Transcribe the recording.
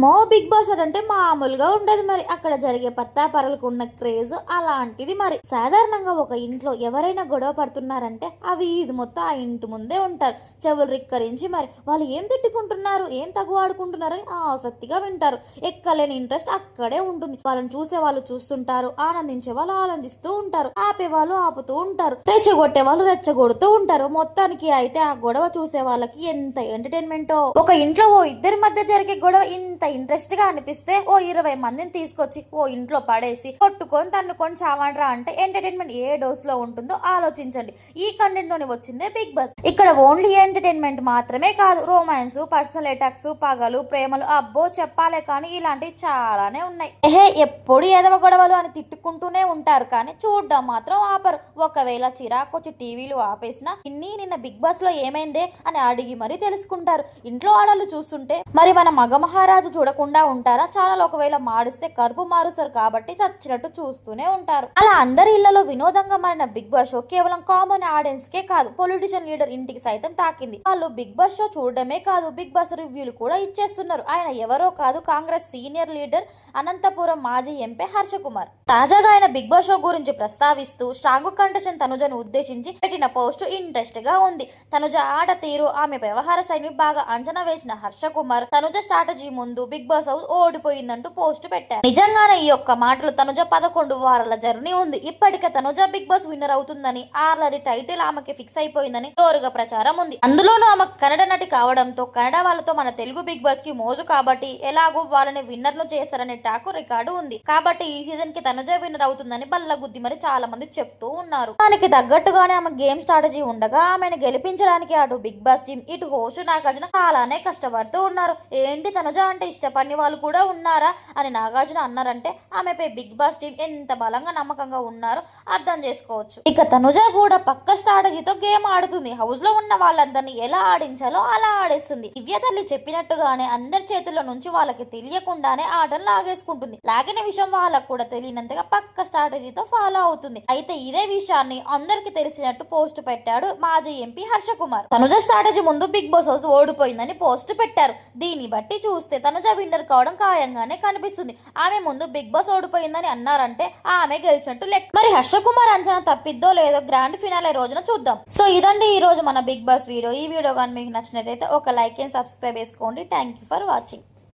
అమ్మో big boss అంటే మామూలుగా ఉండదు మరి. అక్కడ జరిగే పత్తాపరలకు ఉన్న క్రేజ్ అలాంటిది మరి. సాధారణంగా ఒక ఇంట్లో ఎవరైనా గొడవ పడుతున్నారంటే అవి ఇది మొత్తం ఆ ఇంటి ముందే ఉంటారు. చెవులు రిక్కరించి మరి వాళ్ళు ఏం తిట్టుకుంటున్నారు ఏం తగు ఆడుకుంటున్నారని ఆసక్తిగా వింటారు. ఎక్కలేని ఇంట్రెస్ట్ అక్కడే ఉంటుంది. వాళ్ళని చూసే వాళ్ళు చూస్తుంటారు ఆనందించే వాళ్ళు ఆనందిస్తూ ఉంటారు ఆపే వాళ్ళు ఆపుతూ ఉంటారు రెచ్చగొట్టే వాళ్ళు రెచ్చగొడుతూ ఉంటారు. మొత్తానికి అయితే ఆ గొడవ చూసే వాళ్ళకి ఎంత ఎంటర్టైన్మెంట్ ఒక ఇంట్లో ఓ ఇద్దరి మధ్య జరిగే గొడవ ఇంత ఇంట్రెస్ట్గా అనిపిస్తే ఓ ఇరవై మందిని తీసుకొచ్చి ఓ ఇంట్లో పడేసి కొట్టుకొని తన్నుకొని చావండ్రా అంటే ఎంటర్టైన్మెంట్ ఏ డోస్లో ఉంటుందో ఆలోచించండి. ఈ కంటెంట్లోని వచ్చిందే బిగ్ బాస్. ఇక్కడ ఓన్లీ ఎంటర్టైన్మెంట్ మాత్రమే కాదు రొమాన్స్ పర్సనల్ అటాక్స్ పగలు ప్రేమలు అబ్బో చెప్పాలే కానీ ఇలాంటివి చాలానే ఉన్నాయి. ఏహే ఎప్పుడు ఎదవ గొడవలు అని తిట్టుకుంటూనే ఉంటారు కానీ చూడడం మాత్రం ఆపరు. ఒకవేళ చిరాకొచ్చి టీవీలు ఆపేసినా ఇన్ని నిన్న బిగ్ బాస్లో ఏమైందే అని అడిగి మరీ తెలుసుకుంటారు. ఇంట్లో ఆడలు చూస్తుంటే మరి మన మగ మహారాజు చూడకుండా ఉంటారా? ఛానల్ ఒకవేళ మాడిస్తే కరుపు మారుస్తారు కాబట్టి చచ్చినట్టు చూస్తూనే ఉంటారు. అలా అందరి ఇళ్ళలో వినోదంగా మారిన బిగ్ బాస్ షో కేవలం కామన్ ఆడియన్స్ కే కాదు పొలిటిషియన్ లీడర్ ఇంటికి సైతం తాకింది. వాళ్ళు బిగ్ బాస్ షో చూడడమే కాదు బిగ్ బాస్ రివ్యూలు కూడా ఇచ్చేస్తున్నారు. ఆయన ఎవరో కాదు కాంగ్రెస్ సీనియర్ లీడర్ అనంతపురం మాజీ ఎంపీ హర్ష కుమార్ తాజాగా ఆయన బిగ్ బాస్ షో గురించి ప్రస్తావిస్తూ స్ట్రాంగ్ కంటెషన్ తనుజను ఉద్దేశించి పెట్టిన పోస్ట్ ఇంట్రెస్ట్గా ఉంది. తనుజ ఆట తీరు ఆమె వ్యవహార శైలి బాగా అంచనా వేసిన హర్ష కుమార్ తనుజ స్ట్రాటజీ ముందు బిగ్ బాస్ హౌస్ ఓడిపోయిందంటూ పోస్ట్ పెట్టారు. నిజంగానే ఈ యొక్క మాటలు తనుజ పదకొండు వారాల జర్నీ ఉంది. ఇప్పటికే తనుజ బిగ్ బాస్ విన్నర్ అవుతుందని ఆర్లరీ టైటిల్ ఆమెకి ఫిక్స్ అయిపోయిందని జోరుగా ప్రచారం ఉంది. అందులోనూ ఆమె కన్నడ నటి కావడంతో కన్నడ వాళ్ళతో మన తెలుగు బిగ్ బాస్కి మోజు కాబట్టి ఎలాగో వాళ్ళని విన్నర్లు చేస్తారనే టాకు రికార్డు ఉంది. కాబట్టి ఈ సీజన్కి తనుజ విన్నర్ అవుతుందని బల్ల గుద్ది మరి చాలా మంది చెప్తూ ఉన్నారు. దానికి తగ్గట్టుగానే ఆమె గేమ్ స్ట్రాటజీ ఉండగా ఆమెను గెలిపించడానికి అటు బిగ్ బాస్ టీం ఇటు హోస్ట్ నాగార్జున చాలానే కష్టపడుతూ ఉన్నారు. ఏంటి తనుజ అంటే ఇష్టపడిన వాళ్ళు కూడా ఉన్నారా అని నాగార్జున అన్నారంటే ఆమెపై బిగ్ బాస్ టీం ఎంత బలంగా నమ్మకంగా ఉన్నారో అర్థం చేసుకోవచ్చు. ఇక తనుజ కూడా పక్క స్ట్రాటజీతో గేమ్ ఆడుతుంది. హౌస్లో ఉన్న వాళ్ళందరినీ ఎలా ఆడించాలో అలా ఆడేస్తుంది. దివ్య తల్లి చెప్పినట్టుగానే అందరి చేతుల్లో నుంచి వాళ్ళకి తెలియకుండానే ఆటను లాగేసుకుంటుంది. లాగిన విషయం వాళ్ళకు కూడా తెలియనంతగా పక్క స్ట్రాటజీతో ఫాలో అవుతుంది. అయితే ఇదే విషయాన్ని అందరికి తెలిసినట్టు పోస్ట్ పెట్టాడు మాజీ ఎంపీ హర్ష కుమార్ తనుజ స్ట్రాటజీ ముందు బిగ్ బాస్ హౌస్ ఓడిపోయిందని పోస్ట్ పెట్టారు. దీన్ని బట్టి చూస్తే తనుజ విన్నర్ కావడం ఖాయంగానే కనిపిస్తుంది. ఆమె ముందు బిగ్ బాస్ ఓడిపోయిందని అన్నారంటే ఆమె గెలిచినట్టు లెక్క. మరి హర్ష కుమార్ అంచనా తప్పిద్దో లేదో గ్రాండ్ ఫినాలే రోజున చూద్దాం. సో ఇదండి ఈ రోజు మన బిగ్ బాస్ వీడియో ఈ వీడియో కానీ మీకు నచ్చినట్లయితే ఒక లైక్ అండ్ సబ్స్క్రైబ్ చేసుకోండి థ్యాంక్ యూ ఫర్ వాచింగ్